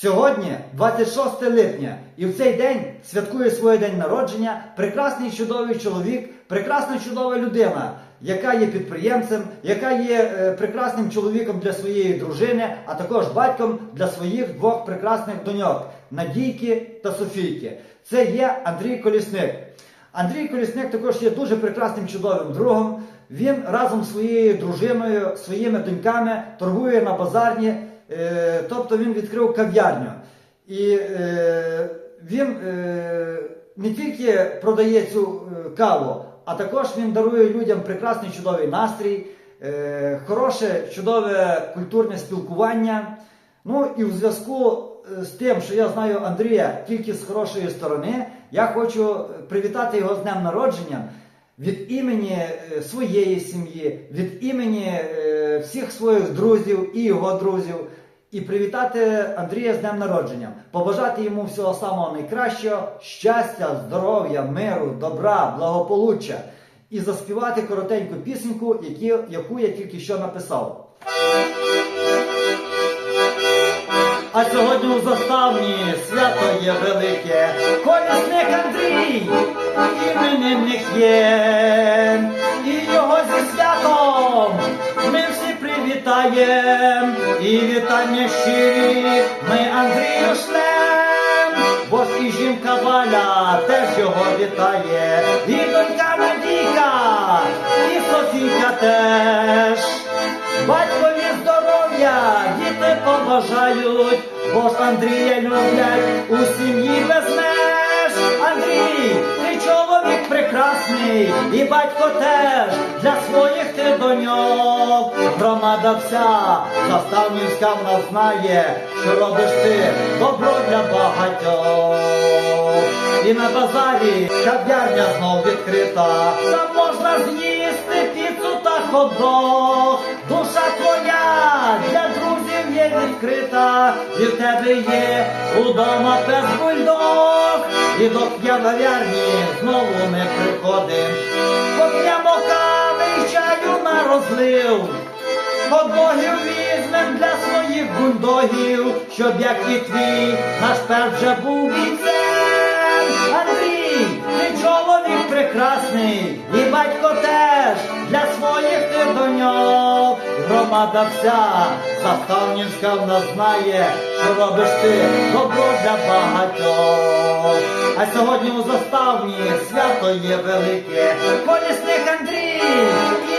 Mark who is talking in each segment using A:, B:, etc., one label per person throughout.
A: Сьогодні 26 липня, і в цей день святкує своє день народження прекрасний чудовий чоловік, прекрасна чудова людина, яка є підприємцем, яка є е, прекрасним чоловіком для своєї дружини, а також батьком для своїх двох прекрасних доньок Надійки та Софійки. Це є Андрій Колісник. Андрій Колісник також є дуже прекрасним чудовим другом. Він разом з своєю дружиною, своїми доньками торгує на базарні, тобто він відкрив кав'ярню. І е, він е, не тільки продає цю е, каву, а також він дарує людям прекрасний чудовий настрій, е, хороше, чудове культурне спілкування. Ну і в зв'язку е, з тим, що я знаю Андрія тільки з хорошої сторони, я хочу привітати його з днем народження від імені е, своєї сім'ї, від імені е, всіх своїх друзів і його друзів. І привітати Андрія з днем народження, побажати йому всього самого найкращого, щастя, здоров'я, миру, добра, благополуччя і заспівати коротеньку пісеньку, яку я тільки що написав. А сьогодні у заставні свято є велике, колісник Андрій, іменинник є, привітаєм, і вітання щирі ми Андрію шлем, бо ж і жінка Валя теж його вітає, і донька Надійка, і Софійка теж. Батькові здоров'я діти побажають, бо ж Андрія люблять у сім'ї без меж. Андрій, ти чоловік прекрасний, і батько теж для своїх ти доньок. Громада вся заставнівська в нас знає, що робиш ти добро для багатьох. І на базарі кав'ярня знов відкрита, там можна з'їсти піцу та хот-дог. Душа твоя для друзів є відкрита, і в тебе є удома пес бульдог. І до п'яновярні знову розлив. Хот-догів візьмем для своїх бундогів, щоб як і твій наш пер вже був бійцем. Андрій, ти чоловік прекрасний, Громада вся. Заставнівська в нас знає, що робиш ти. Добро для багатьох. А сьогодні у заставні свято є велике, колісник Андрій,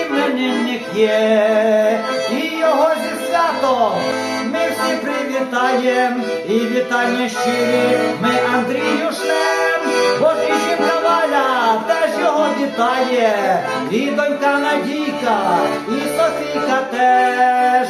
A: іменинник є, і його зі святом ми всі привітаєм, і вітання щирі ми Андрію шлем, і донька Надійка, і Софійка теж.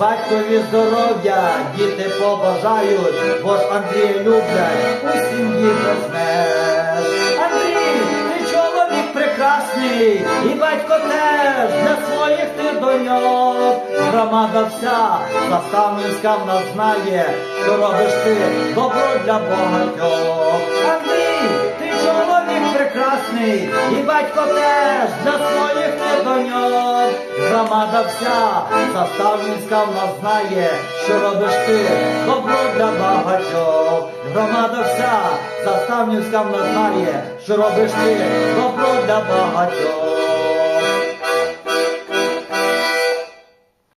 A: Батькові здоров'я діти побажають, бо ж Андрія люблять у сім'ї без. Андрій, ти чоловік прекрасний, і батько теж для своїх ти доньок. Громада вся заставницька в нас знає, що робиш ти добро для багатьох. Андрій, і батько теж для своїх не доньок. Громада вся заставницька в нас знає, що робиш ти добро для багатьох. Громада вся заставницька в нас знає, що робиш ти добро для багатьох.